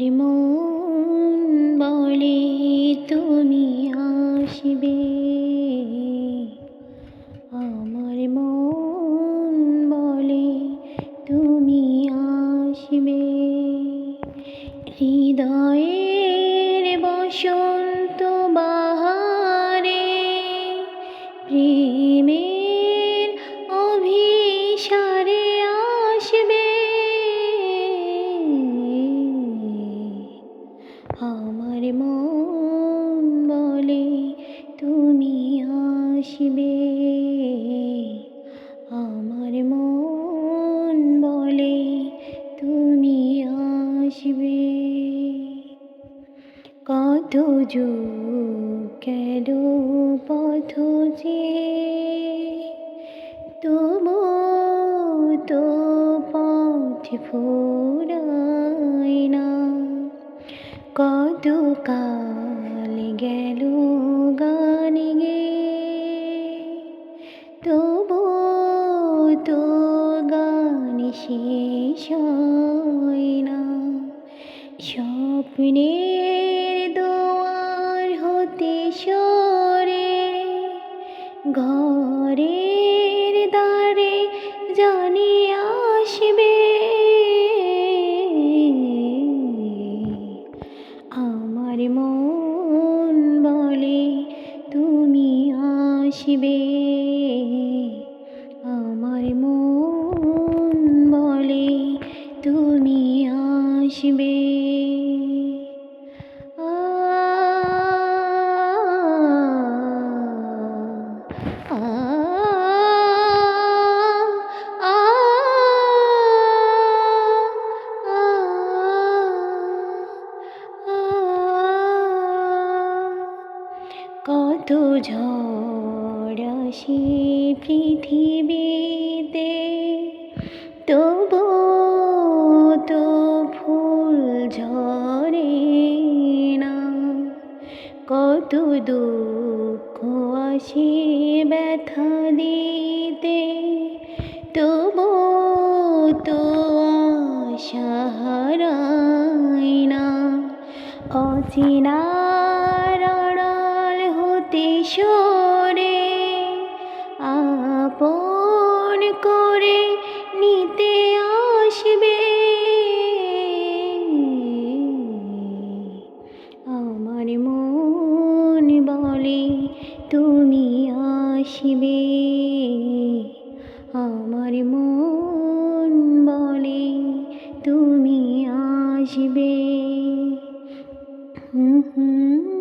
আমার মন বলে তুমি আসবে। আমার মন বলে তুমি আসবে। হৃদয়ের বসন্ত বাহারে প্রেমের কত যুগ গেল পথ যে? তবু তো পথ ফুরায় না। কত কাল গেল গান গে? তবু তো গান শেষ না। স্বপ্নের ঘরের দ্বারে জানি আসবে। আমার মন বলে তুমি আসবে। আমার মন বলে তুমি আসবে। কত ঝড় আসি পৃথিবীতে, তবু তো ফুল ঝরে না। কত দুঃখ আসে ব্যথা দিতে, তবু তো আশা হারায় না। আড়াল হতে সরে আপন করে নিতে আসবে। আমার মন বলে তুমি আসবে। আমার মন বলে তুমি আসবে। হুম হুম।